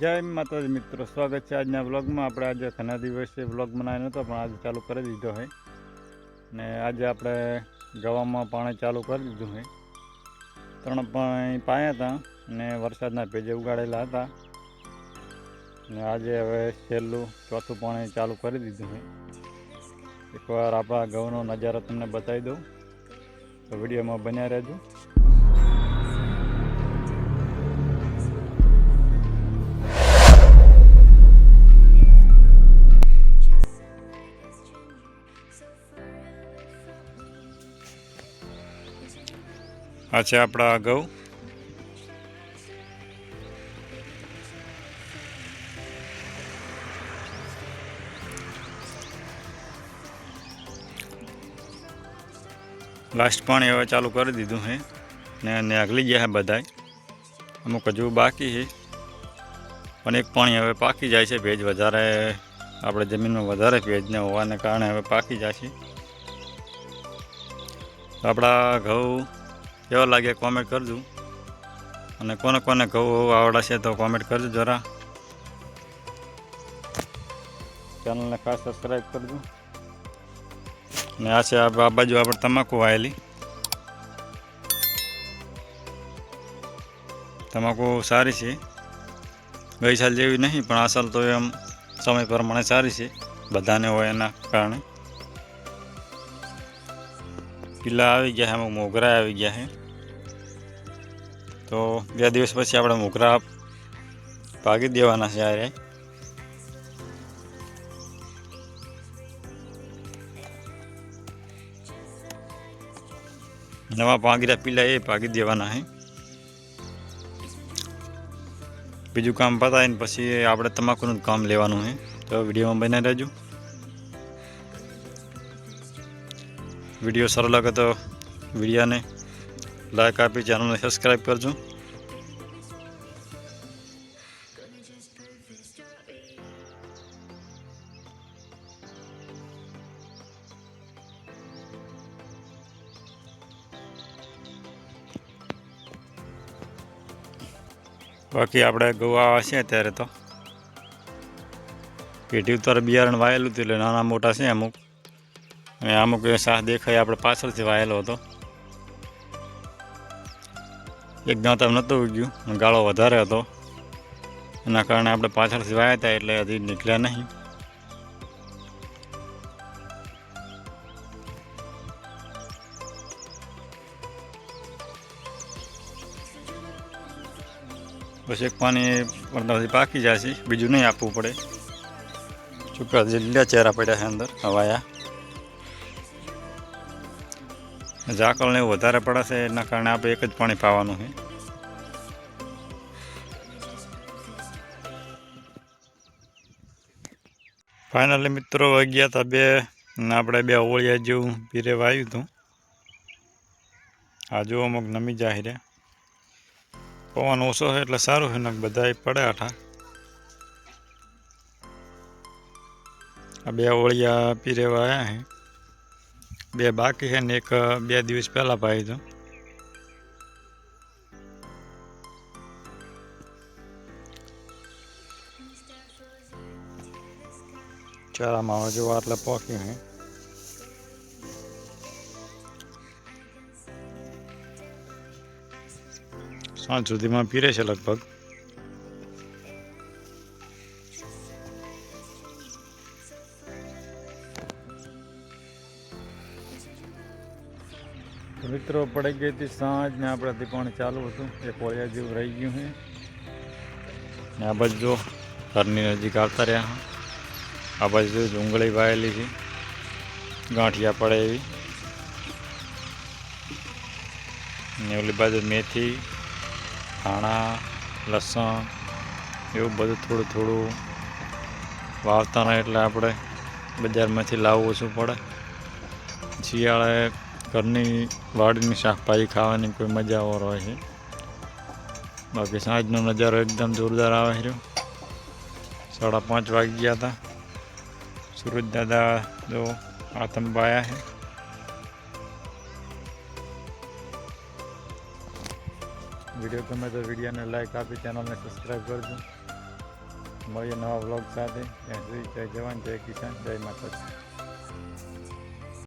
જય માતાજી મિત્રો, સ્વાગત છે આજના વ્લોગમાં. આપણે આજે ઘણા દિવસે વ્લોગ બનાવ્યો નહોતો, પણ આજે ચાલુ કરી દીધો હોય ને આજે આપણે ગવામાં પાણી ચાલુ કરી દીધું હોય ત્રણ પાણી પાયા હતા ને વરસાદના ભેજે ઉગાડેલા હતા. ને આજે હવે છેલ્લું ચોથું પાણી ચાલુ કરી દીધું હોય એકવાર આપણા ઘઉંનો નજારો તમને બતાવી દઉં. તો વિડીયોમાં બન્યા રહેજો. આ છે આપણા ઘઉં લાસ્ટ પાણી હવે ચાલુ કરી દીધું છે ને નાગલી ગયા છે બધાય. અમુક હજુ બાકી છે પણ એક પાણી હવે પાકી જાય છે ભેજ વધારે. આપણે જમીનમાં વધારે ભેજને હોવાને કારણે હવે પાકી જાય છે. આપણા ઘઉં કેવા લાગે કોમેન્ટ કરજો. અને કોને કોને ઘઉં આવડશે તો કોમેન્ટ કરજો જરા. ચેનલને ખાસ સબસ્ક્રાઈબ કરજો. ને આ છે આ બાજુ આપણે તમાકુ વાયેલી. તમાકુ સારી છે. ગઈ સાલ જેવી નહીં, પણ આ સાલ તો એમ સમય પ્રમાણે સારી છે. બધાને હોય એના કારણે. કિલ્લા આવી ગયા છે અમુક મોગરા આવી ગયા છે. તો બે દિવસ પછી આપણે મોકરા ભાગી દેવાના છે આ નવા પાંગીરા પીલા એ ભાગી દેવાના છે. બીજું કામ પતાવીને પછી આપણે તમાકુનું કામ લેવાનું છે. તો વિડીયોમાં બને રહેજો. વીડિયો સારો લાગે તો વિડીયોને લાઈક આપી ચેનલને સબસ્ક્રાઈબ કરજો. બાકી આપણે ગોવા છે અત્યારે તો. પેઢી ઉતાર બિયારણ વાયેલું હતું એટલે નાના મોટા છે અમુક. અને અમુક શાહ દેખાય, આપણે પાછળથી વાયેલો હતો. એક દાંતર નહોતું ઉગ્યું. ગાળો વધારે હતો. એના કારણે આપણે પાછળથી વાયા હતા એટલે હજી નીકળ્યા નહીં. પછી એક પાણી અડધાથી પાકી જાય છે. બીજું નહીં આપવું પડે. ચૂકા લીલા ચહેરા પડ્યા છે અંદર હવાયા ઝાકળ ને એવું વધારે પડે છે, એના કારણે આપણે એક જ પાણી પાવાનું છે. ફાઇનલી મિત્રો, વાગ્યા હતા બે અને આપણે બે ઓળિયા જેવું પીરે વાયું હતું. આ જુઓ અમુક નમી જાય રે પવન ઓછો છે એટલે સારું છે ને બધા પડે આઠા આ બે ઓળિયા પીરે વાયા છે. બે બાકી છે ને એક બે દિવસ પહેલાં પાઈ હતું ચારામાં હવે જોવા એટલે પોકી હે. સાંજ સુધીમાં પીરે છે લગભગ. મિત્રો, પડી ગઈ હતી સાંજ ને આપણાથી પાણી ચાલુ હતું. એ કોળિયા જેવું રહી ગયું છે. ને આ બાજુ જો ઘરની નજીક આવતા રહ્યા આ બાજુ ડુંગળી વાયેલી છે. ગાંઠિયા પડે એવી. ને ઓલી બાજુ મેથી, ધાણા, લસણ એવું બધું થોડું થોડું વાવતા રહે એટલે આપણે બજારમાંથી લાવવું ઓછું પડે. શિયાળે ઘરની વાડીની શાકભાજી ખાવાની કોઈ મજા ઓર હોય છે. બાકી સાંજનો નજારો એકદમ જોરદાર આવે છે. સાડા પાંચ વાગી ગયા હતા. સુરજ દાદા જો આતંબાયા છે. વીડિયો ગમે તો વિડીયોને લાઈક આપી ચેનલને સબસ્ક્રાઈબ કરજો. મળીએ નવા વ્લોગ સાથે. ત્યાં સુધી જય જવાન, જય કિસાન, જય માતાજી.